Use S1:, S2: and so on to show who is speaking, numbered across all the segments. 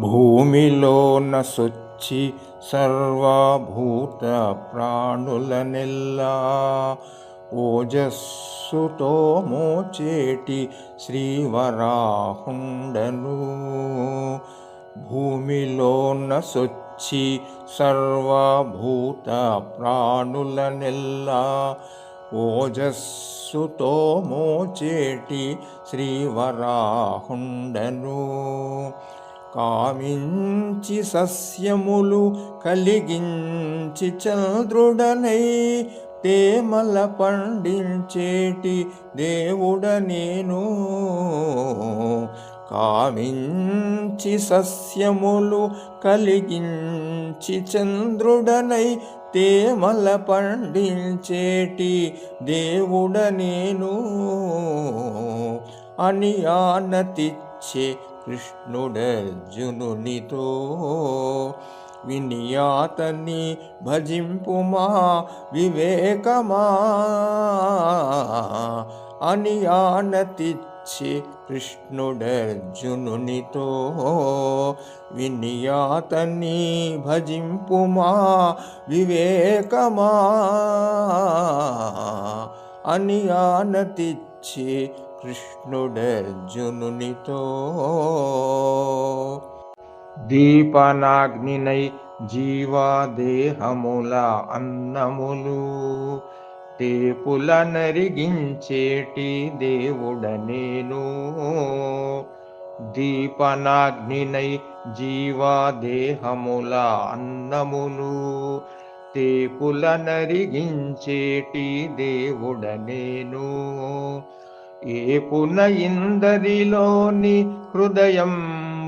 S1: భూమిలోన సొచ్చి సర్వభూత ప్రాణులనెల్లా. ఓజస్సుతో మోచేటి శ్రీవరాహుండను. భూమిలోన సొచ్చి సర్వభూత ప్రాణులనెల్లా. ఓజస్సుతో మోచేటి శ్రీవరాహుండను. కామించి సస్యములు కలిగించి చంద్రుడనై తేమల పండించేటి దేవుడ నేను కామించి సస్యములు కలిగించి చంద్రుడనై తేమల పండించేటి దేవుడ నేను అని ఆనతిచ్చే కృష్ణుడర్జునునితో వినియాతని భజింపుమా వివేకమా అని ఆనతిచ్చి కృష్ణుడర్జునునితో వినియాతని భజింపుమా వివేకమా అని ఆనతిచ్చి కృష్ణుడర్జునునితో. దీపనాగ్నినై జీవాదేహముల అన్నములు తేపుల నరిగించేటి దేవుడ నేను దీపనాగ్నినై జీవాదేహముల అన్నములు తేపుల నరిగించేటి దేవుడ నేను ఏపున ఇందరిలోని హృదయం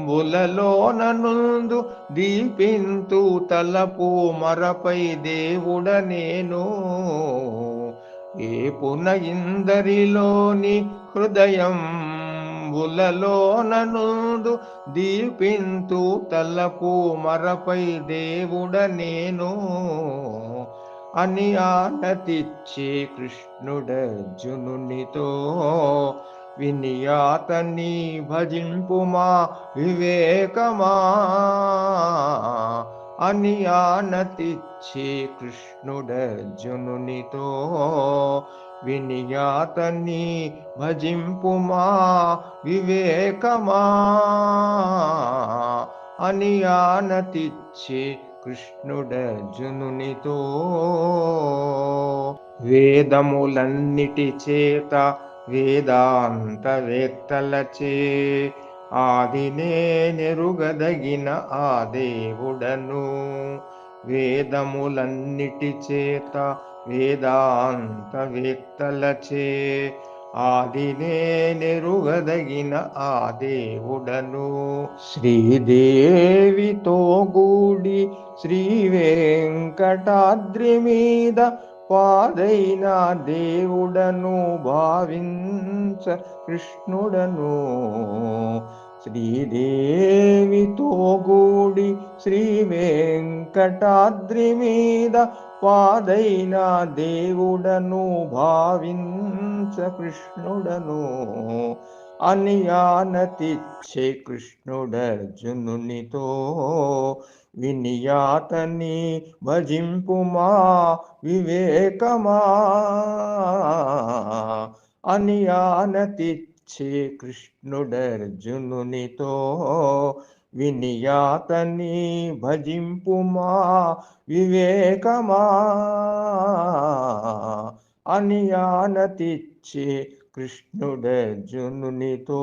S1: బులలోననుందు దీపింతు తలపు మరపై దేవుడ నేను ఏపున ఇందరిలోని హృదయం బులలోననుందు దీపింతు తలపు మరపై దేవుడ నేను అని ఆనతిచ్చే కృష్ణుడర్జునునితో వినియాతని భజింపుమా వివేకమా? అని ఆనతిచ్చి కృష్ణుడర్జునునితో వినియాతని భజింపుమా వివేకమా? అని ఆనతిచ్చి కృష్ణుడర్జునునితో వేదములన్నిటి చేత వేదాంత వేత్తలచే ఆదినే నెరుగదగిన ఆ దేవుడను. వేదములన్నిటి చేత వేదాంత వేత్తలచే ఆదినే నెరుగదగిన ఆ దేవుడను. శ్రీదేవితో గూడి శ్రీ వెంకటాద్రి మీద పాదైన దేవుడను భావించ కృష్ణుడను. శ్రీదేవితో గూడి శ్రీ వే వెంకటాద్రి మీద పాదైన దేవుడను భావించ కృష్ణుడను. అని ఆనతిచ్చే కృష్ణుడర్జునునితో వినియాతని భజింపుమా వివేకమా? అని ఆనతిచ్చే కృష్ణుడర్జునునితో వినియాతని భజింపుమా వివేకమా? అనియానతిచ్చి కృష్ణుడర్జునునితో